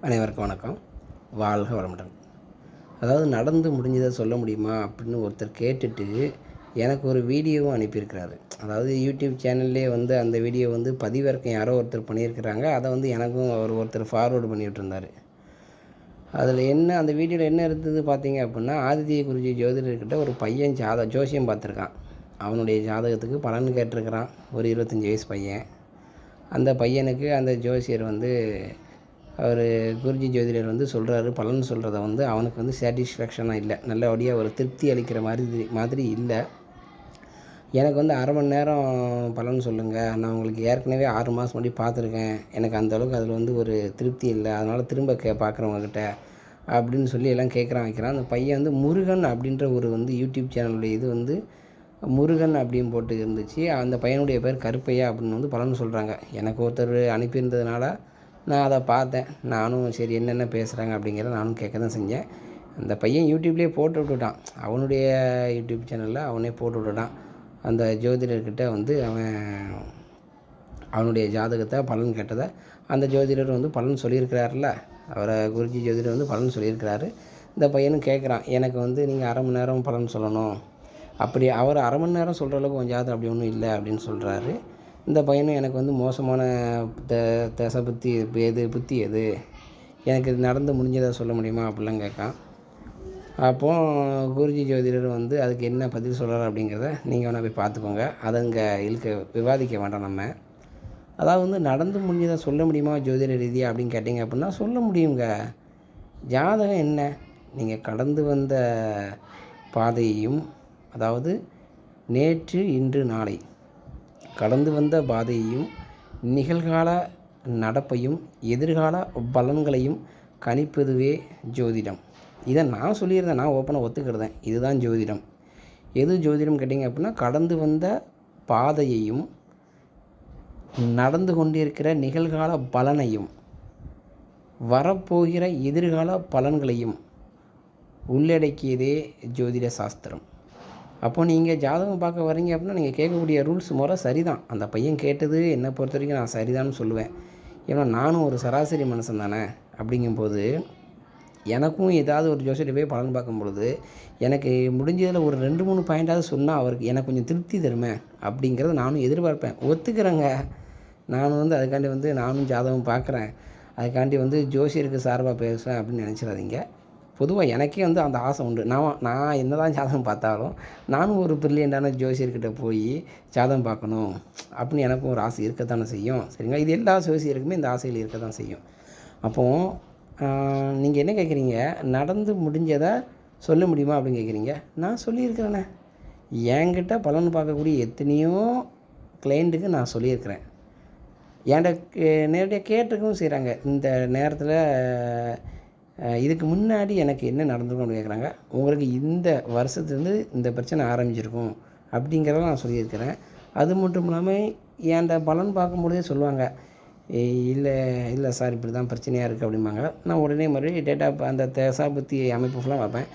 அனைவருக்கும் வணக்கம். வாழ்க வளமுடன். அதாவது நடந்து முடிஞ்சதை சொல்ல முடியுமா அப்படின்னு ஒருத்தர் கேட்டுட்டு எனக்கு ஒரு வீடியோவும் அனுப்பியிருக்கிறாரு. அதாவது யூடியூப் சேனல்லே வந்து அந்த வீடியோ வந்து பதிவிறக்கம் யாரோ ஒருத்தர் பண்ணியிருக்கிறாங்க. அதை வந்து எனக்கும் அவர் ஒருத்தர் ஃபார்வேர்டு பண்ணிகிட்டு இருந்தார் அதில் என்ன அந்த வீடியோவில் என்ன இருந்தது பார்த்தீங்க அப்படின்னா ஆதித்ய குருஜி ஜோதிடர்கிட்ட ஒரு பையன் ஜாத ஜோசியம் பார்த்துருக்கான். அவனுடைய ஜாதகத்துக்கு பலன் கேட்டிருக்கிறான். ஒரு இருபத்தஞ்சி வயசு பையன். அந்த பையனுக்கு அந்த ஜோசியர் வந்து அவர் குருஜி ஜோதிடர் வந்து சொல்கிறாரு பலன் சொல்கிறத வந்து அவனுக்கு வந்து சாட்டிஸ்ஃபேக்ஷனாக இல்லை. நல்லபடியாக ஒரு திருப்தி அளிக்கிற மாதிரி மாதிரி இல்லை. எனக்கு வந்து அரை மணி நேரம் பலன் சொல்லுங்கள் நான் உங்களுக்கு ஏற்கனவே ஆறு மாதம் முன்னாடி பார்த்துருக்கேன். எனக்கு அந்தளவுக்கு அதில் வந்து ஒரு திருப்தி இல்லை. அதனால் திரும்ப கே பார்க்குறவங்கக்கிட்ட அப்படின்னு சொல்லி எல்லாம் கேட்குறான் வைக்கிறான். அந்த பையன் வந்து முருகன் அப்படின்ற ஒரு வந்து யூடியூப் சேனலுடைய இது வந்து முருகன் அப்படின்னு போட்டு இருந்துச்சு. அந்த பையனுடைய பேர் கருப்பையா அப்படின்னு வந்து பலன் சொல்கிறாங்க எனக்கு ஒருத்தர் அனுப்பியிருந்ததுனால நான் அதை பார்த்தேன். நானும் சரி என்னென்ன பேசுகிறாங்க அப்படிங்கிறத நானும் கேட்க தான் செஞ்சேன். அந்த பையன் யூடியூப்லேயே போட்டு விட்டுட்டான். அவனுடைய யூடியூப் சேனலில் அவனே போட்டு விட்டுட்டான். அந்த ஜோதிடர்கிட்ட வந்து அவன் அவனுடைய ஜாதகத்தை பலன் கேட்டதை அந்த ஜோதிடர் வந்து பலன் சொல்லியிருக்கிறாருல அவரை குருஜி ஜோதிடர் வந்து பலன் சொல்லியிருக்கிறாரு. இந்த பையனும் கேட்குறான் எனக்கு வந்து நீங்கள் அரை மணி நேரம் பலன் சொல்லணும். அப்படி அவர் அரை மணி நேரம் சொல்கிற அளவுக்கு கொஞ்சம் ஜாதகம் அப்படி ஒன்றும் இல்லை அப்படின்னு சொல்கிறாரு இந்த பையனும் எனக்கு வந்து மோசமான த தசை புத்தி எது புத்தி எது? எனக்கு இது நடந்து முடிஞ்சதை சொல்ல முடியுமா? அப்படிலாம் கேட்கான். அப்போ குருஜி ஜோதிடர் வந்து அதுக்கு என்ன பதில் சொல்கிறார் அப்படிங்கிறத நீங்கள் வேணால் போய் பார்த்துக்கோங்க. அதை இங்கே இழுக்க விவாதிக்க வேண்டாம் நம்ம. அதாவது வந்து நடந்து முடிஞ்சதை சொல்ல முடியுமா ஜோதிட ரீதியாக அப்படின்னு கேட்டிங்க அப்படின்னா சொல்ல முடியுங்க. ஜாதகம் என்ன? நீங்கள் கடந்து வந்த பாதையையும் அதாவது நேற்று இன்று நாளை கடந்து வந்த பாதையையும் நிகழ்கால நடப்பையும் எதிர்கால பலன்களையும் கணிப்பதுவே ஜோதிடம். இதை நான் சொல்லியிருந்தேன். நான் ஓப்பனாக ஒத்துக்கிறதேன் இதுதான் ஜோதிடம். எது ஜோதிடம் கேட்டிங்க அப்படின்னா கடந்து வந்த பாதையையும் நடந்து கொண்டிருக்கிற நிகழ்கால பலனையும் வரப்போகிற எதிர்கால பலன்களையும் உள்ளடக்கியதே ஜோதிட சாஸ்திரம். அப்போ நீங்கள் ஜாதகம் பார்க்க வரீங்க அப்படின்னா நீங்கள் கேட்கக்கூடிய ரூல்ஸ் முறை சரிதான். அந்த பையன் கேட்டது என்னை பொறுத்த வரைக்கும் நான் சரிதான்னு சொல்லுவேன். ஏன்னா நானும் ஒரு சராசரி மனுஷன் தானே. அப்படிங்கும்போது எனக்கும் ஏதாவது ஒரு ஜோசியத்தை போய் பலன் பார்க்கும் பொழுது எனக்கு முடிஞ்சதில் ஒரு ரெண்டு மூணு பாயிண்டாவது சொன்னால் அவருக்கு எனக்கு கொஞ்சம் திருப்தி தருமே அப்படிங்கிறத நானும் எதிர்பார்ப்பேன். ஒத்துக்கிறேங்க. நானும் வந்து அதுக்காண்டி வந்து நானும் ஜாதகம் பார்க்குறேன். அதுக்காண்டி வந்து ஜோசியருக்கு சார்பாக பேசுகிறேன் அப்படின்னு நினச்சிடாதீங்க. பொதுவாக எனக்கே வந்து அந்த ஆசை உண்டு. நான் நான் என்ன தான் ஜாதகம் பார்த்தாலும் நானும் ஒரு பிரில்லியண்டான ஜோசியர்கிட்ட போய் ஜாதகம் பார்க்கணும் அப்படின்னு எனக்கும் ஒரு ஆசை இருக்கத்தானே செய்யும். சரிங்களா? இது எல்லா ஜோசியருக்குமே இந்த ஆசைகள் இருக்க தான் செய்யும் அப்போது நீங்கள் என்ன கேட்குறீங்க நடந்து முடிஞ்சதை சொல்ல முடியுமா அப்படின்னு கேட்குறீங்க நான் சொல்லியிருக்கிறேனே. என்கிட்ட பலன் பார்க்கக்கூடிய எத்தனையோ கிளைண்ட்டுக்கு நான் சொல்லியிருக்கிறேன். என்கிட்ட நேரடியாக கேட்டிருக்கவும் செய்கிறாங்க இந்த நேரத்தில் இதுக்கு முன்னாடி எனக்கு என்ன நடந்திருக்கும் அப்படின்னு கேட்குறாங்க உங்களுக்கு இந்த வருஷத்துலேருந்து இந்த பிரச்சனை ஆரம்பிச்சிருக்கும் அப்படிங்கிறத நான் சொல்லியிருக்கிறேன். அது மட்டும் இல்லாமல் என் பலன் பார்க்கும்பொழுதே சொல்லுவாங்க இல்லை இல்லை சார் இப்படி தான் பிரச்சனையாக இருக்குது அப்படிம்பாங்க. நான் உடனே மறுபடியும் டேட்டா அந்த தசாபுத்தி அமைப்பு ஃபுல்லாக பார்ப்பேன்.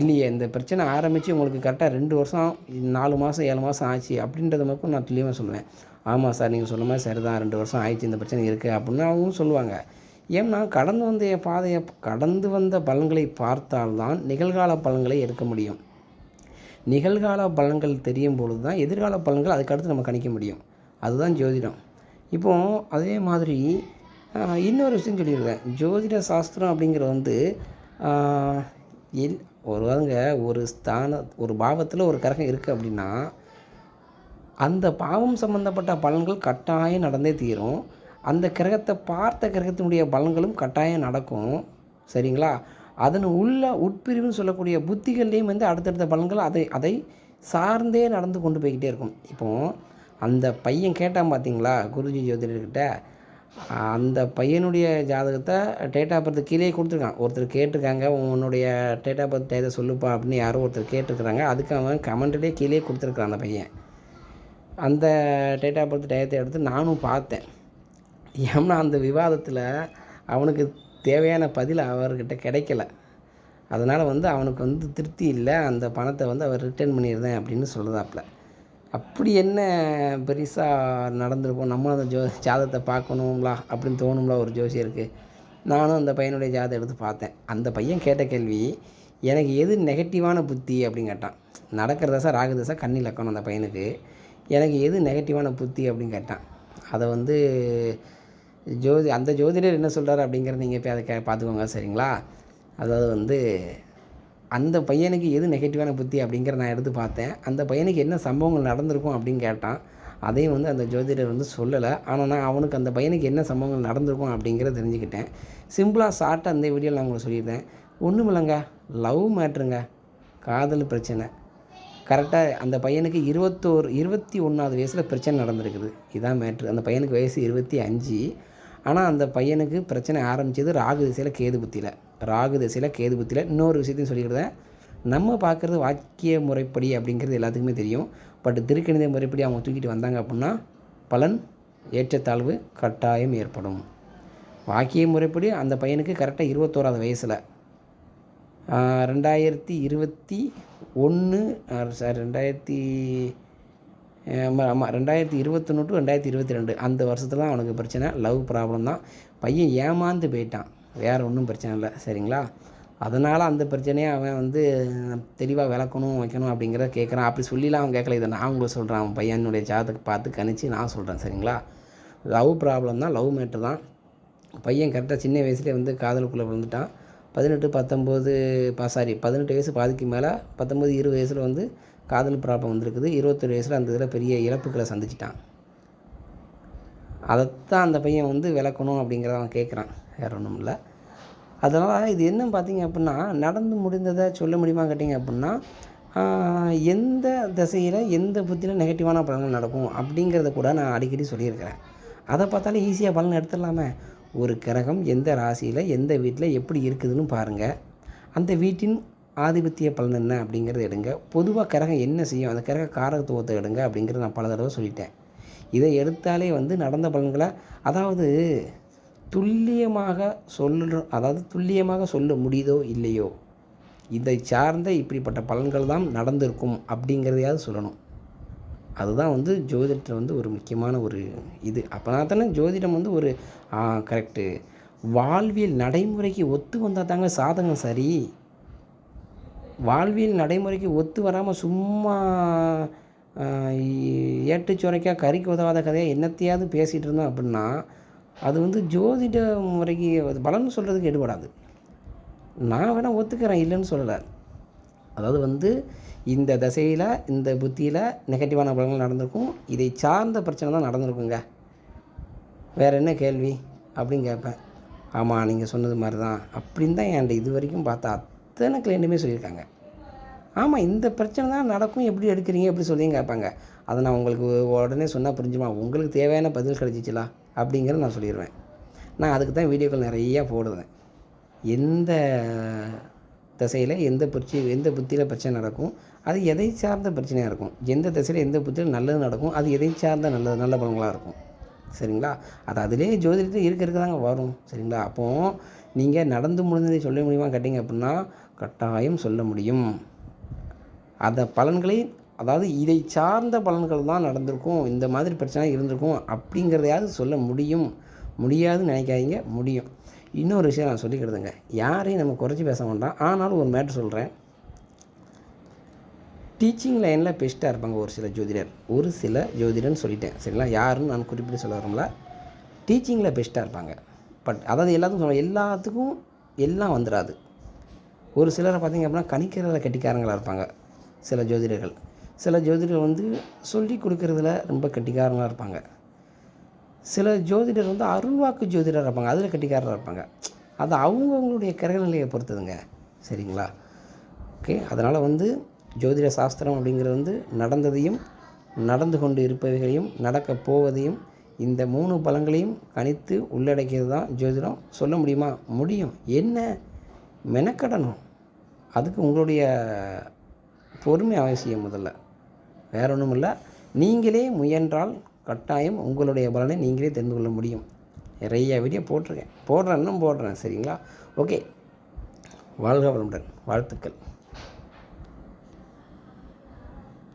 இல்லையே இந்த பிரச்சனை ஆரம்பித்து உங்களுக்கு கரெக்டாக ரெண்டு வருஷம் நாலு மாதம் ஏழு மாதம் ஆச்சு அப்படின்றத மட்டும் நான் துல்லியமாக சொல்லுவேன். ஆமாம் சார் நீங்கள் சொன்ன மாதிரி சரி தான் ரெண்டு வருஷம் ஆயிடுச்சு இந்த பிரச்சனை இருக்குது அப்படின்னு அவங்களும் சொல்லுவாங்க. ஏன்னா கடந்து வந்த என் பாதையை கடந்து வந்த பலன்களை பார்த்தால்தான் நிகழ்கால பலன்களை எடுக்க முடியும். நிகழ்கால பலன்கள் தெரியும் பொழுது தான் எதிர்கால பலன்கள் அதுக்கடுத்து நம்ம கணிக்க முடியும். அதுதான் ஜோதிடம். இப்போ அதே மாதிரி இன்னொரு விஷயம் சொல்லியிருக்கேன். ஜோதிட சாஸ்திரம் அப்படிங்கிறது வந்து எல் ஒருவங்க ஒரு ஸ்தான ஒரு பாவத்தில் ஒரு கரகம் இருக்குது அப்படின்னா அந்த பாவம் சம்மந்தப்பட்ட பலன்கள் கட்டாயம் நடந்தே தீரும். அந்த கிரகத்தை பார்த்த கிரகத்தினுடைய பலன்களும் கட்டாயம் நடக்கும். சரிங்களா? அதன் உள்ள உட்பிரிவுன்னு சொல்லக்கூடிய புத்திகள்லேயும் வந்து அடுத்தடுத்த பலன்கள் அதை அதை சார்ந்தே நடந்து கொண்டு போய்கிட்டே இருக்கும். இப்போது அந்த பையன் கேட்டான் பார்த்தீங்களா குருஜி ஜோதிடர்கிட்ட? அந்த பையனுடைய ஜாதகத்தை டேட் ஆஃப் பர்த் கீழே கொடுத்துருக்கான். ஒருத்தர் கேட்டிருக்காங்க உன்னுடைய டேட் ஆஃப் பர்த் டேத்தை சொல்லுப்பா அப்படின்னு யாரோ ஒருத்தர் கேட்டிருக்கிறாங்க. அதுக்கு அவன் கமெண்ட்லேயே கீழே கொடுத்துருக்கான் அந்த பையன். அந்த டேட் ஆஃப் பர்த் டயத்தை எடுத்து நானும் பார்த்தேன். ஏன்னா அந்த விவாதத்தில் அவனுக்கு தேவையான பதில் அவர்கிட்ட கிடைக்கல. அதனால் வந்து அவனுக்கு வந்து திருப்தி இல்லை. அந்த பணத்தை வந்து அவர் ரிட்டர்ன் பண்ணியிருந்தேன் அப்படின்னு சொல்லுதாப்புல அப்படி என்ன பெருசாக நடந்திருக்கும்? நம்மளும் அந்த ஜோ ஜாதத்தை பார்க்கணும்லா அப்படின்னு தோணும்ல ஒரு ஜோசியருக்கு. நானும் அந்த பையனுடைய ஜாதம் எடுத்து பார்த்தேன். அந்த பையன் கேட்ட கேள்வி எனக்கு எது நெகட்டிவான புத்தி? அப்படின்னு கேட்டான். நடக்கிற தசை ராகு தசை கண்ணி லக்கணும் அந்த பையனுக்கு எனக்கு எது நெகட்டிவான புத்தி? அப்படின்னு கேட்டான். அதை வந்து ஜோதி அந்த ஜோதிடர் என்ன சொல்கிறார் அப்படிங்கிறத நீங்கள் போய் அதை கே பார்த்துக்கோங்க சரிங்களா? அதாவது வந்து அந்த பையனுக்கு எது நெகட்டிவான புத்தி அப்படிங்கிற நான் எடுத்து பார்த்தேன். அந்த பையனுக்கு என்ன சம்பவங்கள் நடந்திருக்கும் அப்படின்னு கேட்டான். அதையும் வந்து அந்த ஜோதிடர் வந்து சொல்லலை. ஆனால் நான் அவனுக்கு அந்த பையனுக்கு என்ன சம்பவங்கள் நடந்திருக்கும் அப்படிங்கிறத தெரிஞ்சுக்கிட்டேன். சிம்பிளாக ஷார்ட்டாக அந்த வீடியோவில் நான் உங்களுக்கு சொல்லியிருந்தேன் ஒன்றும் இல்லைங்க லவ் மேட்ருங்க காதல் பிரச்சனை. கரெக்டாக அந்த பையனுக்கு இருபத்தோரு இருபத்தி ஒன்றாவது வயசில் பிரச்சனை நடந்திருக்குது. இதான் மேட்ரு அந்த பையனுக்கு வயசு இருபத்தி அஞ்சு. ஆனால் அந்த பையனுக்கு பிரச்சனை ஆரம்பித்தது ராகு திசையில் கேது புத்தியில். ராகு திசையில் கேது புத்தியில் இன்னொரு விஷயத்தையும் சொல்லிக்கிறேன் நம்ம பார்க்குறது வாக்கிய முறைப்படி அப்படிங்கிறது எல்லாத்துக்குமே தெரியும். பட் திருக்கணித முறைப்படி அவங்க தூக்கிட்டு வந்தாங்க அப்படின்னா பலன் ஏற்றத்தாழ்வு கட்டாயம் ஏற்படும். வாக்கிய முறைப்படி அந்த பையனுக்கு கரெக்டாக இருபத்தோராது வயசில் ரெண்டாயிரத்தி இருபத்தி ஒன்று சார் ரெண்டாயிரத்தி ஆமாம் ஆமாம் ரெண்டாயிரத்தி இருபத்தொன்று டு ரெண்டாயிரத்தி இருபத்தி ரெண்டு அந்த வருஷத்துல தான் அவனுக்கு பிரச்சனை. லவ் ப்ராப்ளம் தான். பையன் ஏமாந்து போயிட்டான். வேறு ஒன்றும் பிரச்சனை இல்லை. சரிங்களா? அதனால் அந்த பிரச்சனையை அவன் வந்து தெளிவாக விளக்கணும் வைக்கணும் அப்படிங்கிறத கேட்குறான் அப்படி சொல்லிலாம் அவன் கேட்கல இதை நான் உங்களுக்கு சொல்கிறேன் அவன் பையனுடைய ஜாதகத்தை பார்த்து கணிச்சு நான் சொல்கிறேன் சரிங்களா? லவ் ப்ராப்ளம் தான். லவ் மேட்ரு தான். பையன் கரெக்டாக சின்ன வயசுலேயே வந்து காதலுக்குள்ளே விழுந்துட்டான். பதினெட்டு பத்தொம்போது பா சாரி பதினெட்டு வயசு பாதிக்கு மேலே பத்தொம்போது இருபது வயசில் வந்து காதல் ப்ராப்ளம் வந்திருக்குது. இருபத்தொரு வயசில் அந்த இதில் பெரிய இழப்புகளை சந்திச்சிட்டான். அதைத்தான் அந்த பையன் வந்து விளக்கணும் அப்படிங்கிறத அவன் கேட்குறான் வேறு ஒன்றும் இல்லை. அதனால் இது என்ன பார்த்தீங்க அப்படின்னா நடந்து முடிந்ததை சொல்ல முடியுமா கேட்டிங்க அப்படின்னா எந்த திசையில் எந்த புத்தியில் நெகட்டிவான பலன்கள் நடக்கும் அப்படிங்கிறத கூட நான் அடிக்கடி சொல்லியிருக்கிறேன். அதை பார்த்தாலே ஈஸியாக பலன் எடுத்துடலாமே. ஒரு கிரகம் எந்த ராசியில் எந்த வீட்டில் எப்படி இருக்குதுன்னு பாருங்கள் அந்த வீட்டின் ஆதிபத்திய பலன் என்ன அப்படிங்கிறத எடுங்க. பொதுவாக கிரகம் என்ன செய்யும் அந்த கிரக காரகத்துவத்தை எடுங்க அப்படிங்கிறத நான் பல தடவை சொல்லிட்டேன். இதை எடுத்தாலே வந்து நடந்த பலன்களை அதாவது துல்லியமாக சொல்ல அதாவது துல்லியமாக சொல்ல முடியுதோ இல்லையோ இதை சார்ந்த இப்படிப்பட்ட பலன்கள் தான் நடந்திருக்கும் அப்படிங்கிறதையாவது சொல்லணும். அதுதான் வந்து ஜோதிடத்தில் வந்து ஒரு முக்கியமான ஒரு இது. அப்போனா தானே ஜோதிடம் வந்து ஒரு கரெக்டு வாழ்வியல் நடைமுறைக்கு ஒத்து வந்தால் தாங்க சாதகம் சரி. வாழ்வியல் நடைமுறைக்கு ஒத்து வராமல் சும்மா ஏட்டுச்சுரைக்கா கறிக்கு உதவாத கதையாக என்னத்தையாவது பேசிகிட்டு இருந்தோம் அப்படின்னா அது வந்து ஜோதிட முறைக்கு அது பலன் சொல்கிறதுக்கு எடுபடாது நான் வேணால் ஒத்துக்கிறேன் இல்லைன்னு சொல்லலை. அதாவது வந்து இந்த தசையில் இந்த புத்தியில் நெகட்டிவான பலன்கள் நடந்திருக்கும். இதை சார்ந்த பிரச்சனை தான் நடந்திருக்குங்க. வேறு என்ன கேள்வி? அப்படின்னு கேட்பேன். ஆமாம் நீங்கள் சொன்னது மாதிரி தான் அப்படின்னு தான் என்கிட்ட இது வரைக்கும் பார்த்தா அத்தனை கிளைண்ட்டுமே சொல்லியிருக்காங்க. ஆமாம் இந்த பிரச்சனை தான் நடக்கும். எப்படி எடுக்கிறீங்க? எப்படி சொல்லியும் கேட்பாங்க. அதை நான் உங்களுக்கு உடனே சொன்னால் புரிஞ்சுமா? உங்களுக்கு தேவையான பதில் கிடைச்சிச்சுலா? அப்படிங்கிறத நான் சொல்லிடுவேன் நான் அதுக்கு தான் வீடியோக்கள் நிறையா போடுவேன். எந்த திசையில் எந்த பிரச்சி எந்த புத்தியில் பிரச்சனை நடக்கும் அது எதை சார்ந்த பிரச்சனையாக இருக்கும். எந்த திசையில் எந்த புத்தியில் நல்லது நடக்கும் அது எதை சார்ந்த நல்ல நல்ல பலன்களாக இருக்கும். சரிங்களா? அது அதிலே ஜோதிடத்தில் இருக்க இருக்க தாங்க வரும். சரிங்களா? அப்போது நீங்கள் நடந்து முடிந்ததை சொல்ல முடியுமா கேட்டிங்க அப்படின்னா கட்டாயம் சொல்ல முடியும். அந்த பலன்களை அதாவது இதை சார்ந்த பலன்கள் தான் நடந்திருக்கும் இந்த மாதிரி பிரச்சனை இருந்திருக்கும் அப்படிங்கிறதையாவது சொல்ல முடியும். முடியாதுன்னு நினைக்காதீங்க முடியும். இன்னொரு விஷயம் நான் சொல்லிக்கிடுதுங்க யாரையும் நம்ம குறைச்சி பேச வேண்டாம். ஆனாலும் ஒரு மேட்ரு சொல்கிறேன் டீச்சிங் லைனில் பெஸ்ட்டாக இருப்பாங்க ஒரு சில ஜோதிடர். ஒரு சில ஜோதிடர்னு சொல்லிட்டேன். சரிங்களா? யாருன்னு நான் குறிப்பிட்டு சொல்ல வரோம்ல? டீச்சிங்கில் பெஸ்ட்டாக இருப்பாங்க. பட் அதாவது எல்லாத்துக்கும் சொல்ல எல்லாத்துக்கும் எல்லாம் வந்துடாது ஒரு சிலரை பார்த்திங்க அப்படின்னா கணிக்கிறதில் கெட்டிக்காரங்களாக இருப்பாங்க. சில ஜோதிடர்கள். சில ஜோதிடர் வந்து சொல்லி கொடுக்கறதுல ரொம்ப கெட்டிக்காரங்களாக இருப்பாங்க. சில ஜோதிடர் வந்து அருள்வாக்கு ஜோதிடர் இருப்பாங்க. அதில் கட்டிக்காரராக இருப்பாங்க. அது அவங்கவுங்களுடைய கிரகநிலையை பொறுத்ததுங்க. சரிங்களா? ஓகே. அதனால் வந்து ஜோதிட சாஸ்திரம் அப்படிங்கிறது வந்து நடந்ததையும் நடந்து கொண்டு இருப்பவைகளையும் நடக்கப் போவதையும் இந்த மூணு பலங்களையும் கணித்து உள்ளடக்கியது தான் ஜோதிடம். சொல்ல முடியுமா? முடியும். என்ன? மெனக்கடணும். அதுக்கு உங்களுடைய பொறுமை அவசியம் முதல்ல. வேற ஒன்றும் இல்லை நீங்களே முயன்றால் கட்டாயம் உங்களுடைய பலனை நீங்களே தெரிந்து கொள்ள முடியும். நிறைய வீடியோ போட்டிருக்கேன். போடுறேன் இன்னும் போடுறேன் சரிங்களா? ஓகே வாழ்க வளமுடன். வாழ்த்துக்கள்.